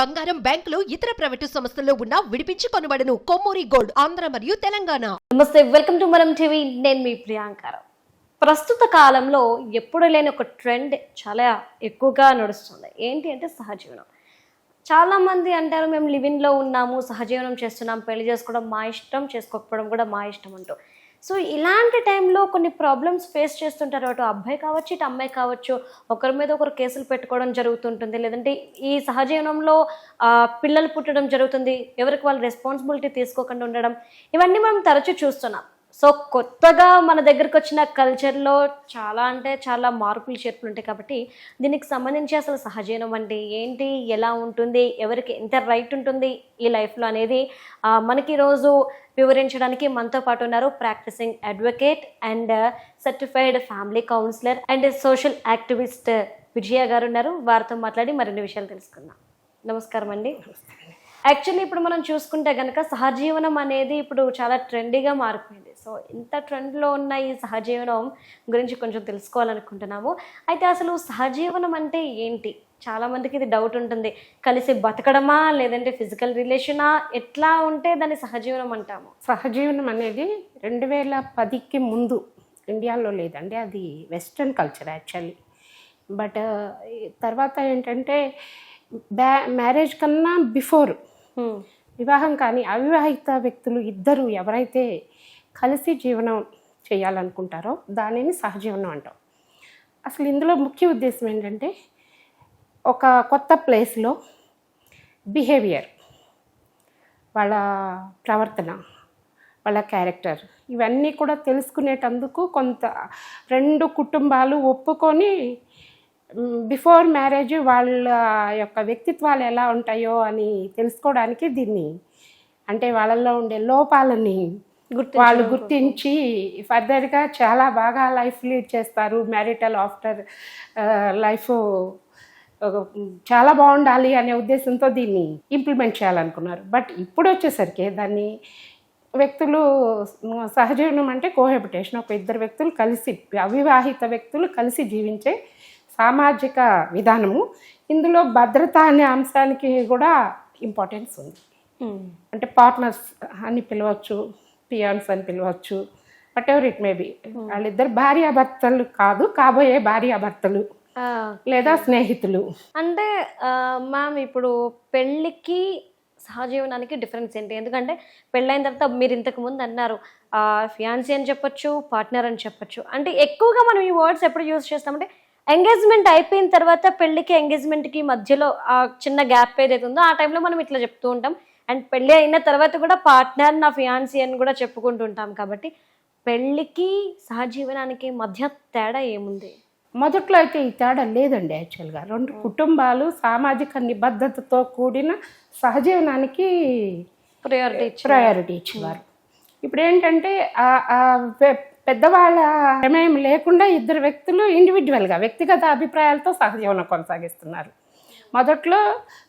బంగారం బ్యాంకులు ఇతర ప్రైవేటు సంస్థల్లో ఉన్న విడిపించి కొనబడను కొమ్మూరి గోల్డ్ ఆంధ్ర మరియు తెలంగాణ. నమస్తే వెల్కమ్ టు మనం టీవీ. నేను మీ ప్రియాంకారావు ప్రస్తుత కాలంలో ఎప్పుడు లేని ఒక ట్రెండ్ చాలా ఎక్కువగా నడుస్తుంది. ఏంటి అంటే సహజీవనం. చాలా మంది అంటారు మేము లివిన్లో ఉన్నాము సహజీవనం చేస్తున్నాం పెళ్ళి చేసుకోవడం మా ఇష్టం చేసుకోకపోవడం కూడా మా ఇష్టం అంటూ. సో ఇలాంటి టైంలో కొన్ని ప్రాబ్లమ్స్ ఫేస్ చేస్తుంటారు. అటు అబ్బాయి కావచ్చు ఇటు అమ్మాయి కావచ్చు. ఒకరి మీద ఒకరు కేసులు పెట్టుకోవడం జరుగుతుంటుంది. లేదంటే ఈ సహజీవనంలో పిల్లలు పుట్టడం జరుగుతుంది. ఎవరికి వాళ్ళు రెస్పాన్సిబిలిటీ తీసుకోకుండా ఉండడం. ఇవన్నీ మనం తరచూ చూస్తున్నాం. సో కొత్తగా మన దగ్గరకు వచ్చిన కల్చర్లో చాలా అంటే చాలా మార్పులు చేర్పులు ఉంటాయి కాబట్టి దీనికి సంబంధించి అసలు సహజీవనం అంటే ఏంటి? ఎలా ఉంటుంది? ఎవరికి ఎంత రైట్ ఉంటుంది? ఈ లైఫ్లో అనేది మనకి ఈరోజు వివరించడానికి మనతో పాటు ఉన్నారు practicing advocate and certified family counsellor and social activist Vijaya garu ఉన్నారు. వారితో మాట్లాడి మరిన్ని విషయాలు తెలుసుకుందాం. నమస్కారం అండి. యాక్చువల్లీ ఇప్పుడు మనం చూసుకుంటే కనుక సహజీవనం అనేది ఇప్పుడు చాలా ట్రెండీగా మారిపోయింది. సో ఇంత ట్రెండ్లో ఉన్న ఈ సహజీవనం గురించి కొంచెం తెలుసుకోవాలనుకుంటున్నాము. అయితే అసలు సహజీవనం అంటే ఏంటి? చాలామందికి ఇది డౌట్ ఉంటుంది. కలిసి బతకడమా? లేదంటే ఫిజికల్ రిలేషనా ఎట్లా ఉంటే దాన్ని సహజీవనం అంటాము? సహజీవనం అనేది రెండు వేల పదికి ముందు ఇండియాలో లేదండి. అది వెస్ట్రన్ కల్చర్ యాక్చువల్లీ బట్ తర్వాత ఏంటంటే బ్యా మ్యారేజ్ కన్నా బిఫోర్ వివాహం కానీ అవివాహిత వ్యక్తులు ఇద్దరు ఎవరైతే కలిసి జీవనం చేయాలనుకుంటారో దానిని సహజీవనం అంటాం. అసలు ఇందులో ముఖ్య ఉద్దేశం ఏంటంటే ఒక కొత్త ప్లేస్లో బిహేవియర్ వాళ్ళ ప్రవర్తన వాళ్ళ క్యారెక్టర్ ఇవన్నీ కూడా తెలుసుకునేటందుకు కొంత రెండు కుటుంబాలు ఒప్పుకొని బిఫోర్ మ్యారేజ్ వాళ్ళ యొక్క వ్యక్తిత్వాలు ఎలా ఉంటాయో అని తెలుసుకోవడానికి దీన్ని అంటే వాళ్ళల్లో ఉండే లోపాలని వాళ్ళు గుర్తించి ఫర్దర్గా చాలా బాగా లైఫ్ లీడ్ చేస్తారు. మ్యారిటల్ ఆఫ్టర్ లైఫ్ చాలా బాగుండాలి అనే ఉద్దేశంతో దీన్ని ఇంప్లిమెంట్ చేయాలనుకున్నారు. బట్ ఇప్పుడు వచ్చేసరికి దాన్ని వ్యక్తులు సహజీవనం అంటే కోహెబిటేషన్. ఒక ఇద్దరు వ్యక్తులు కలిసి అవివాహిత వ్యక్తులు కలిసి జీవించే సామాజిక విధానము. ఇందులో భద్రత అనే అంశానికి కూడా ఇంపార్టెన్స్ ఉంది. హ్మ్. అంటే పార్ట్నర్స్ అని పిలవచ్చు పియాన్స్ అని పిలవచ్చు whatever it may be వాళ్ళిద్దరు భార్యాభర్తలు కాదు కాబోయే భార్యాభర్తలు లేదా స్నేహితులు. అంటే మ్యామ్ ఇప్పుడు పెళ్ళికి సహజీవనానికి డిఫరెన్స్ ఏంటి? ఎందుకంటే పెళ్ళైన తర్వాత మీరు ఇంతకు ముందు అన్నారు ఫియాన్సీ అని చెప్పొచ్చు పార్ట్నర్ అని చెప్పొచ్చు. అంటే ఎక్కువగా మనం ఈ వర్డ్స్ ఎప్పుడు యూజ్ చేస్తామంటే ఎంగేజ్మెంట్ అయిపోయిన తర్వాత పెళ్ళికి ఎంగేజ్మెంట్కి మధ్యలో ఆ చిన్న గ్యాప్ ఏదైతే ఉందో ఆ టైంలో మనం ఇట్లా చెప్తూ ఉంటాం. అండ్ పెళ్ళి అయిన తర్వాత కూడా పార్ట్నర్ నా ఫియాన్సీ అని కూడా చెప్పుకుంటూ ఉంటాం కాబట్టి పెళ్ళికి సహజీవనానికి మధ్య తేడా ఏముంది? మొదట్లో అయితే ఈ తేడా లేదండి యాక్చువల్గా రెండు కుటుంబాలు సామాజిక నిబద్ధతతో కూడిన సహజీవనానికి ప్రయారిటీ ప్రయారిటీ ఇచ్చేవారు. ఇప్పుడు ఏంటంటే పెద్దవాళ్ళ ప్రమేయం లేకుండా ఇద్దరు వ్యక్తులు ఇండివిజువల్గా వ్యక్తిగత అభిప్రాయాలతో సహజీవనం కొనసాగిస్తున్నారు. మొదట్లో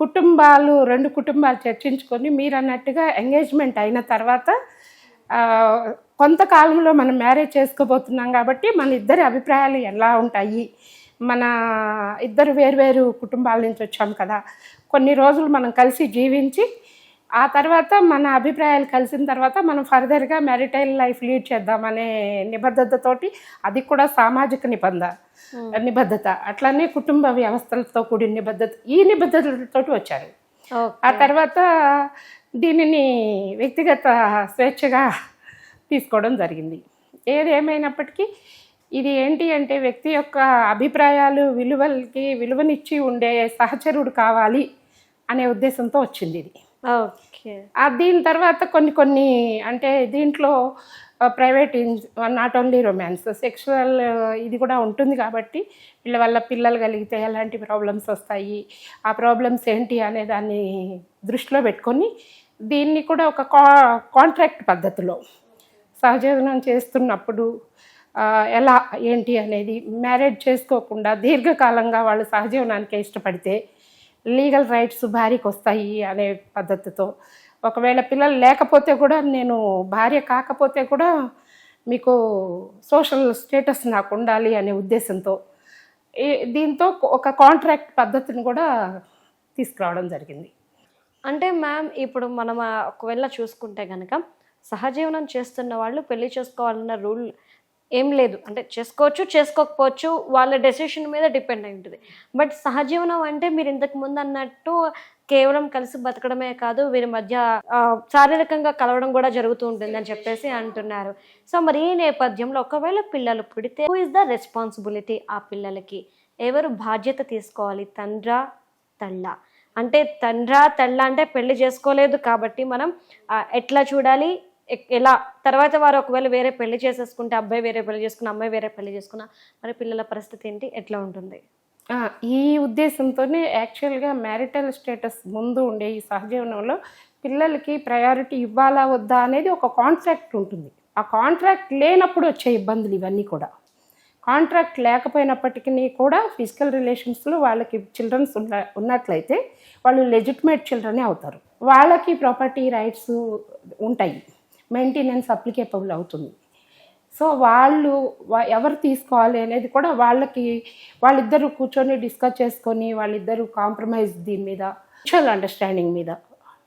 కుటుంబాలు రెండు కుటుంబాలు చర్చించుకొని మీరు అన్నట్టుగా ఎంగేజ్మెంట్ అయిన తర్వాత కొంతకాలంలో మనం మ్యారేజ్ చేసుకోబోతున్నాం కాబట్టి మన ఇద్దరి అభిప్రాయాలు ఎలా ఉంటాయి? మన ఇద్దరు వేరువేరు కుటుంబాల నుంచి వచ్చాం కదా. కొన్ని రోజులు మనం కలిసి జీవించి ఆ తర్వాత మన అభిప్రాయాలు కలిసిన తర్వాత మనం ఫర్దర్గా మ్యారిటైల్ లైఫ్ లీడ్ చేద్దామనే నిబద్ధతతోటి అది కూడా సామాజిక నిబంధ నిబద్ధత. అట్లానే కుటుంబ వ్యవస్థలతో కూడిన నిబద్ధత. ఈ నిబద్ధతలతోటి వచ్చారు. ఆ తర్వాత దీనిని వ్యక్తిగత స్వేచ్ఛగా తీసుకోవడం జరిగింది. ఏది ఏమైనప్పటికీ ఇది ఏంటి అంటే వ్యక్తి యొక్క అభిప్రాయాలు విలువలకి విలువనిచ్చి ఉండే సహచరుడు కావాలి అనే ఉద్దేశంతో వచ్చింది ఇది. ఓకే. ఆ దీని తర్వాత కొన్ని కొన్ని అంటే దీంట్లో private not only romance sexual ఇది కూడా ఉంటుంది కాబట్టి వీళ్ళ వల్ల పిల్లలు కలిగితే ఎలాంటి ప్రాబ్లమ్స్ వస్తాయి ఆ ప్రాబ్లమ్స్ ఏంటి అనే దాన్ని దృష్టిలో పెట్టుకొని దీన్ని కూడా ఒక కా కాంట్రాక్ట్ పద్ధతిలో సహజీవనం చేస్తున్నప్పుడు ఎలా ఏంటి అనేది మ్యారేజ్ చేసుకోకుండా దీర్ఘకాలంగా వాళ్ళు సహజీవనానికే ఇష్టపడితే లీగల్ రైట్స్ భార్యకు వస్తాయి అనే పద్ధతితో. ఒకవేళ పిల్లలు లేకపోతే కూడా నేను భార్య కాకపోతే కూడా మీకు సోషల్ స్టేటస్ నాకు ఉండాలి అనే ఉద్దేశంతో దీంతో ఒక కాంట్రాక్ట్ పద్ధతిని కూడా తీసుకురావడం జరిగింది. అంటే మ్యామ్ ఇప్పుడు మనం ఒకవేళ చూసుకుంటే కనుక సహజీవనం చేస్తున్న వాళ్ళు పెళ్ళి చేసుకోవాలన్న రూల్ ఏం లేదు. అంటే చేసుకోవచ్చు చేసుకోకపోవచ్చు వాళ్ళ డెసిషన్ మీద డిపెండ్ అయి ఉంటుంది. బట్ సహజీవనం అంటే మీరు ఇంతకు ముందు అన్నట్టు కేవలం కలిసి బతకడమే కాదు వీరి మధ్య శారీరకంగా కలవడం కూడా జరుగుతూ ఉంటుంది అని చెప్పేసి అంటున్నారు. సో మరి ఈ నేపథ్యంలో ఒకవేళ పిల్లలు పుడితే హూ ఇస్ ద రెస్పాన్సిబిలిటీ ఆ పిల్లలకి? ఎవరు బాధ్యత తీసుకోవాలి? తండ్రా తళ్ళ అంటే తండ్రా తళ్ళ అంటే పెళ్ళి చేసుకోలేదు కాబట్టి మనం ఎట్లా చూడాలి? ఎలా? తర్వాత వారు ఒకవేళ వేరే పెళ్ళి చేసేసుకుంటే అబ్బాయి వేరే పెళ్ళి చేసుకున్న అమ్మాయి వేరే పెళ్ళి చేసుకున్న మరి పిల్లల పరిస్థితి ఏంటి? ఎట్లా ఉంటుంది? ఈ ఉద్దేశంతోనే యాక్చువల్గా మ్యారిటల్ స్టేటస్ ముందు ఉండే ఈ సహజీవనంలో పిల్లలకి ప్రయారిటీ ఇవ్వాలా వద్దా అనేది ఒక కాంట్రాక్ట్ ఉంటుంది. ఆ కాంట్రాక్ట్ లేనప్పుడు వచ్చే ఇబ్బందులు ఇవన్నీ కూడా. కాంట్రాక్ట్ లేకపోయినప్పటికీ కూడా ఫిజికల్ రిలేషన్స్లో వాళ్ళకి చిల్డ్రన్స్ ఉన్న ఉన్నట్లయితే వాళ్ళు లెజిటిమేట్ చిల్డ్రనే అవుతారు. వాళ్ళకి ప్రాపర్టీ రైట్స్ ఉంటాయి. మెయింటెనెన్స్ అప్లికేబుల్ అవుతుంది. సో వాళ్ళు ఎవరు తీసుకోవాలి అనేది కూడా వాళ్ళకి వాళ్ళిద్దరూ కూర్చొని డిస్కస్ చేసుకొని వాళ్ళిద్దరూ కాంప్రమైజ్ దీని మీద మ్యూచువల్ అండర్స్టాండింగ్ మీద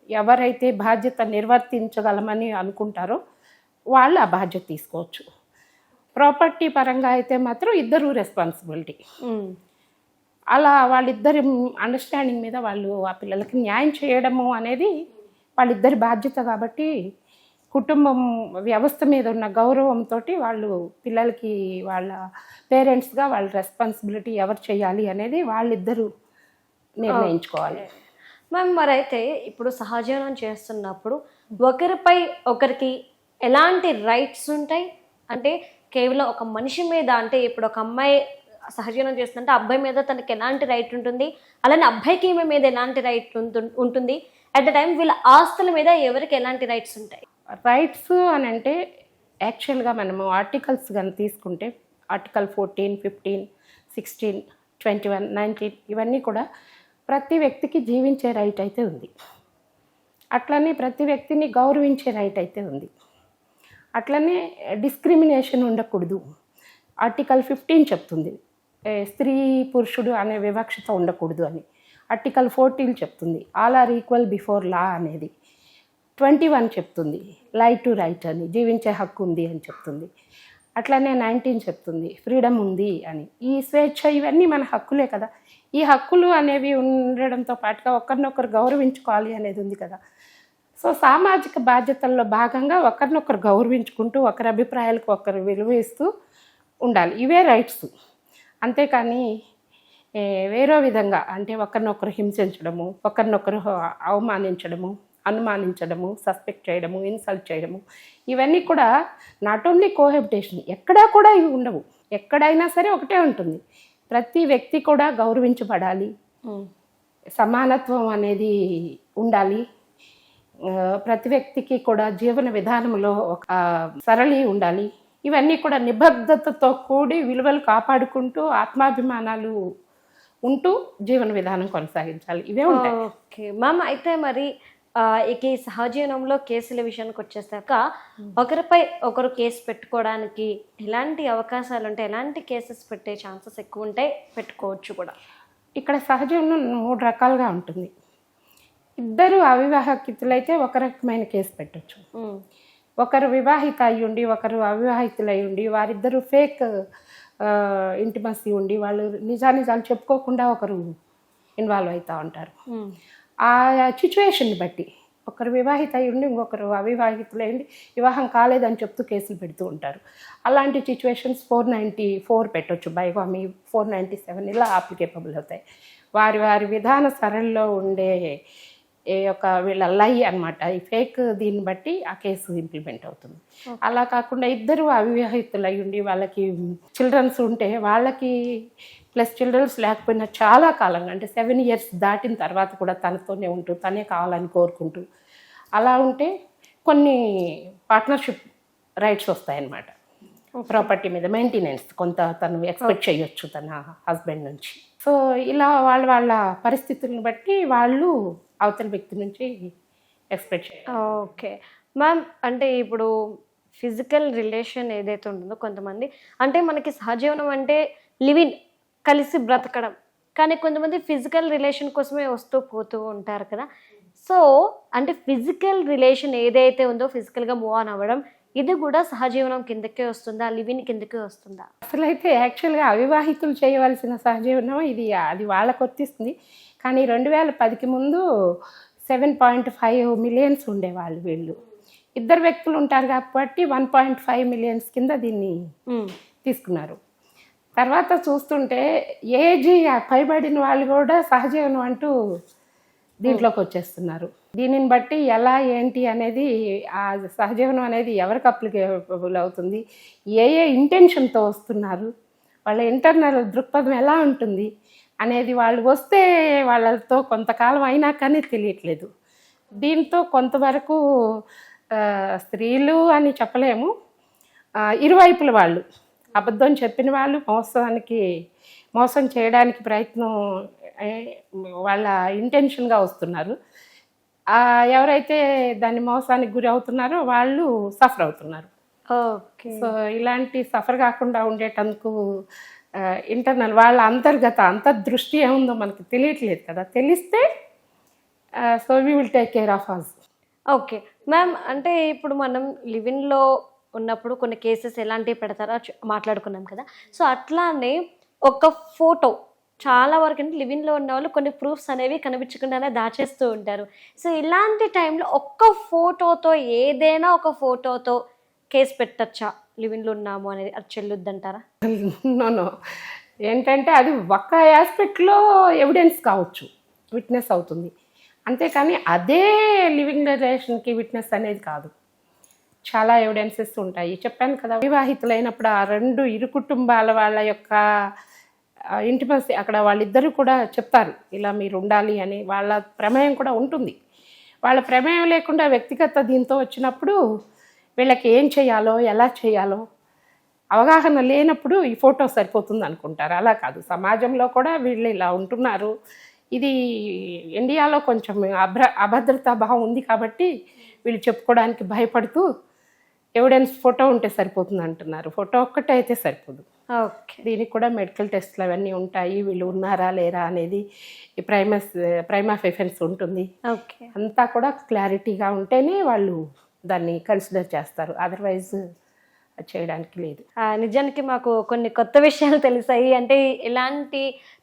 ఎవరైతే బాధ్యత నిర్వర్తించగలమని అనుకుంటారో వాళ్ళు ఆ బాధ్యత తీసుకోవచ్చు. ప్రాపర్టీ పరంగా అయితే మాత్రం ఇద్దరు రెస్పాన్సిబిలిటీ ఉమ్. అలా వాళ్ళిద్దరి అండర్స్టాండింగ్ మీద వాళ్ళు ఆ పిల్లలకి న్యాయం చేయడము అనేది వాళ్ళిద్దరి బాధ్యత కాబట్టి కుటుంబం వ్యవస్థ మీద ఉన్న గౌరవంతో వాళ్ళు పిల్లలకి వాళ్ళ పేరెంట్స్గా వాళ్ళ రెస్పాన్సిబిలిటీ ఎవరు చేయాలి అనేది వాళ్ళిద్దరూ నిర్ణయించుకోవాలి. మ్యామ్ మరైతే ఇప్పుడు సహజీవనం చేస్తున్నప్పుడు ఒకరిపై ఒకరికి ఎలాంటి రైట్స్ ఉంటాయి? అంటే కేవలం ఒక మనిషి మీద అంటే ఇప్పుడు ఒక అమ్మాయి సహజీవనం చేస్తుందంటే అబ్బాయి మీద తనకి ఎలాంటి రైట్ ఉంటుంది? అలానే అబ్బాయికి ఈమె మీద ఎలాంటి రైట్ ఉంటుంది? అట్ ద టైం వీళ్ళ ఆస్తుల మీద ఎవరికి ఎలాంటి రైట్స్ ఉంటాయి? రైట్స్ అని అంటే యాక్చువల్గా మనము ఆర్టికల్స్ కానీ తీసుకుంటే article fourteen fifteen sixteen twenty one nineteen ఇవన్నీ కూడా ప్రతి వ్యక్తికి జీవించే రైట్ అయితే ఉంది. అట్లనే ప్రతి వ్యక్తిని గౌరవించే రైట్ అయితే ఉంది. అట్లనే డిస్క్రిమినేషన్ ఉండకూడదు. ఆర్టికల్ ఫిఫ్టీన్ చెప్తుంది. స్త్రీ పురుషుడు అనే వివక్షత ఉండకూడదు అని. ఆర్టికల్ ఫోర్టీన్ చెప్తుంది. All are equal before law అనేది. ట్వంటీ వన్ చెప్తుంది. లైట్ టు రైట్ అని జీవించే హక్కు ఉంది అని చెప్తుంది. అట్లనే నైన్టీన్ చెప్తుంది ఫ్రీడమ్ ఉంది అని. ఈ స్వేచ్ఛ ఇవన్నీ మన హక్కులే కదా. ఈ హక్కులు అనేవి ఉండడంతో పాటుగా ఒకరినొకరు గౌరవించుకోవాలి అనేది ఉంది కదా. సో సామాజిక బాధ్యతల్లో భాగంగా ఒకరినొకరు గౌరవించుకుంటూ ఒకరి అభిప్రాయాలకు ఒకరు విలువ ఇస్తూ ఉండాలి. ఇవే రైట్స్. అంతేకాని వేరే విధంగా అంటే ఒకరినొకరు హింసించడము ఒకరినొకరు అవమానించడము అనుమానించడము సస్పెక్ట్ చేయడము ఇన్సల్ట్ చేయడము. ఇవన్నీ కూడా నాట్ ఓన్లీ కోహెబిటేషన్ ఎక్కడా కూడా ఇవి ఉండవు. ఎక్కడైనా సరే ఒకటే ఉంటుంది. ప్రతి వ్యక్తి కూడా గౌరవించబడాలి. సమానత్వం అనేది ఉండాలి. ప్రతి వ్యక్తికి కూడా జీవన విధానంలో ఒక సరళి ఉండాలి. ఇవన్నీ కూడా నిబద్ధతతో కూడి విలువలు కాపాడుకుంటూ ఆత్మాభిమానాలు ఉంటూ జీవన విధానం కొనసాగించాలి. ఇవే ఉంటాయి. ఓకే. మ్యామ్ అయితే మరి ఇక ఈ సహజీవనంలో కేసుల విషయానికి వచ్చేసాక ఒకరిపై ఒకరు కేసు పెట్టుకోవడానికి ఎలాంటి అవకాశాలు ఉంటాయి ఎలాంటి కేసెస్ పెట్టే ఛాన్సెస్ ఎక్కువ ఉంటాయి పెట్టుకోవచ్చు కూడా ఇక్కడ సహజంలో మూడు రకాలుగా ఉంటుంది ఇద్దరు అవివాహితులైతే ఒక రకమైన కేసు పెట్టచ్చు. ఒకరు వివాహిత అయి ఉండి ఒకరు అవివాహితులై ఉండి వారిద్దరూ ఫేక్ ఇంటిమసీ ఉండి వాళ్ళు నిజానిజాలు చెప్పుకోకుండా ఒకరు ఇన్వాల్వ్ అవుతూ ఉంటారు. ఆ సిచ్యువేషన్ని బట్టి. ఒకరు వివాహిత అయ్యుండి ఇంకొకరు అవివాహితులైండి వివాహం కాలేదని చెప్తూ కేసులు పెడుతూ ఉంటారు. అలాంటి సిచ్యువేషన్స్ ఫోర్ నైంటీ ఫోర్ పెట్టొచ్చు. బైగామి ఫోర్ నైంటీ సెవెన్ ఇలా అప్లికేబుల్ అవుతాయి. వారి వారి విధాన సరళిలో ఉండే యొక్క వీళ్ళ లై అనమాట ఈ ఫేక్ దీన్ని బట్టి ఆ కేసు ఇంప్లిమెంట్ అవుతుంది. అలా కాకుండా ఇద్దరు అవివాహితులు ఉండి వాళ్ళకి చిల్డ్రన్స్ ఉంటే వాళ్ళకి ప్లస్ చిల్డ్రన్స్ లేకపోయినా చాలా కాలంగా అంటే సెవెన్ ఇయర్స్ దాటిన తర్వాత కూడా తనతోనే ఉంటూ తనే కావాలని కోరుకుంటూ అలా ఉంటే కొన్ని పార్ట్నర్షిప్ రైట్స్ వస్తాయన్నమాట. ప్రాపర్టీ మీద మెయింటెనెన్స్ కొంత తను ఎక్స్పెక్ట్ చేయొచ్చు తన హస్బెండ్ నుంచి. సో ఇలా వాళ్ళ వాళ్ళ పరిస్థితులను బట్టి వాళ్ళు అవతల వ్యక్తి నుంచి ఎక్స్పెక్ట్ చేయాలి. ఓకే. మ్యామ్ అంటే ఇప్పుడు ఫిజికల్ రిలేషన్ ఏదైతే ఉంటుందో కొంతమంది అంటే మనకి సహజీవనం అంటే లివిన్ కలిసి బ్రతకడం. కానీ కొంతమంది ఫిజికల్ రిలేషన్ కోసమే వస్తూ పోతూ ఉంటారు కదా. సో అంటే ఫిజికల్ రిలేషన్ ఏదైతే ఉందో ఫిజికల్గా మూవ్ ఆన్ అవ్వడం ఇది కూడా సహజీవనం కిందకే వస్తుందా? లివిన్ కిందకే వస్తుందా? అసలైతే యాక్చువల్గా అవివాహితులు చేయవలసిన సహజీవనం ఇది అది వాళ్ళకు వర్తిస్తుంది కానీ రెండు వేల పదికి ముందు సెవెన్ పాయింట్ ఫైవ్ మిలియన్స్ ఉండేవాళ్ళు వీళ్ళు. ఇద్దరు వ్యక్తులు ఉంటారు కాబట్టి వన్ పాయింట్ ఫైవ్ మిలియన్స్ కింద దీన్ని. తీసుకున్నారు. తర్వాత చూస్తుంటే ఏజ్ పైబడిన వాళ్ళు కూడా సహజీవనం అంటూ దీంట్లోకి వచ్చేస్తున్నారు. దీనిని బట్టి ఎలా ఏంటి అనేది ఆ సహజీవనం అనేది ఎవరికి అప్లికేబుల్ అవుతుంది? ఏ ఏ ఇంటెన్షన్తో వస్తున్నారు? వాళ్ళ ఇంటర్నల్ దృక్పథం ఎలా ఉంటుంది? అనేది వాళ్ళు వస్తే వాళ్ళతో కొంతకాలం అయినా కానీ తెలియట్లేదు. దీంతో కొంతవరకు స్త్రీలు అని చెప్పలేము. ఇరువైపుల వాళ్ళు అబద్ధం చెప్పిన వాళ్ళు మోసానికి మోసం చేయడానికి ప్రయత్నం వాళ్ళ ఇంటెన్షన్గా వస్తున్నారు. ఎవరైతే దాన్ని మోసానికి గురి అవుతున్నారో వాళ్ళు సఫర్ అవుతున్నారు. ఓకే. సో ఇలాంటి సఫర్ కాకుండా ఉండేటందుకు ఇంటర్నల్ వాళ్ళ అంతర్గత అంతర్దృష్టి ఏముందో మనకి తెలియట్లేదు కదా. తెలిస్తే so we will take care of us okay ma'am అంటే ఇప్పుడు మనం లివిన్లో ఉన్నప్పుడు కొన్ని కేసెస్ ఎలాంటివి పెడతారో మాట్లాడుకున్నాం కదా. సో అట్లానే ఒక ఫోటో చాలా వరకు అంటే లివిన్లో ఉన్న వాళ్ళు కొన్ని ప్రూఫ్స్ అనేవి కనిపించకుండానే దాచేస్తూ ఉంటారు. సో ఇలాంటి టైంలో ఒక్క ఫోటోతో ఏదైనా ఒక ఫోటోతో కేసు పెట్టచ్చా? లివిన్లో ఉన్నాము అనేది అది చెల్లుద్దంటారా? నో ఏంటంటే అది ఒక్క ఆస్పెక్ట్లో ఎవిడెన్స్ కావచ్చు. విట్నెస్ అవుతుంది. అంతేకాని అదే లివింగ్ రిలేషన్కి విట్నెస్ అనేది కాదు. చాలా ఎవిడెన్సెస్ ఉంటాయి. చెప్పాను కదా వివాహితులైనప్పుడు ఆ రెండు ఇరు కుటుంబాల వాళ్ళ యొక్క ఇంటిమసీ అక్కడ వాళ్ళిద్దరూ కూడా చెప్తారు. ఇలా మీరు ఉండాలి అని వాళ్ళ ప్రమేయం కూడా ఉంటుంది. వాళ్ళ ప్రమేయం లేకుండా వ్యక్తిగత దీంతో వచ్చినప్పుడు వీళ్ళకి ఏం చేయాలో ఎలా చేయాలో అవగాహన లేనప్పుడు ఈ ఫోటో సరిపోతుంది అనుకుంటారు. అలా కాదు. సమాజంలో కూడా వీళ్ళు ఇలా ఉంటున్నారు. ఇది ఇండియాలో కొంచెం అభ్ర అభద్రతా భావం ఉంది కాబట్టి వీళ్ళు చెప్పుకోవడానికి భయపడుతూ ఎవిడెన్స్ ఫోటో ఉంటే సరిపోతుంది అంటున్నారు. ఫోటో ఒక్కటే అయితే సరిపోదు. ఓకే. దీనికి కూడా మెడికల్ టెస్ట్లు అవన్నీ ఉంటాయి. వీళ్ళు ఉన్నారా లేరా అనేది ఈ ప్రైమస్ ప్రైమాఫ్ ఎఫెన్స్ ఉంటుంది. ఓకే. అంతా కూడా క్లారిటీగా ఉంటేనే వాళ్ళు దాన్ని కన్సిడర్ చేస్తారు. అదర్వైజ్ చేయడానికి లేదు. నిజానికి మాకు కొన్ని కొత్త విషయాలు తెలిసాయి. అంటే ఎలాంటి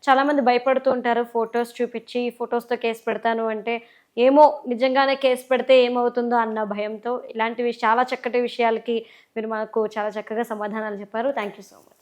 చాలామంది భయపడుతూ ఉంటారు. ఫొటోస్ చూపించి ఫొటోస్తో కేసు పెడతాను అంటే ఏమో నిజంగానే కేసు పెడితే ఏమవుతుందో అన్న భయంతో ఇలాంటివి చాలా చక్కటి విషయాలకి మీరు మాకు చాలా చక్కగా సమాధానాలు చెప్పారు. Thank you so much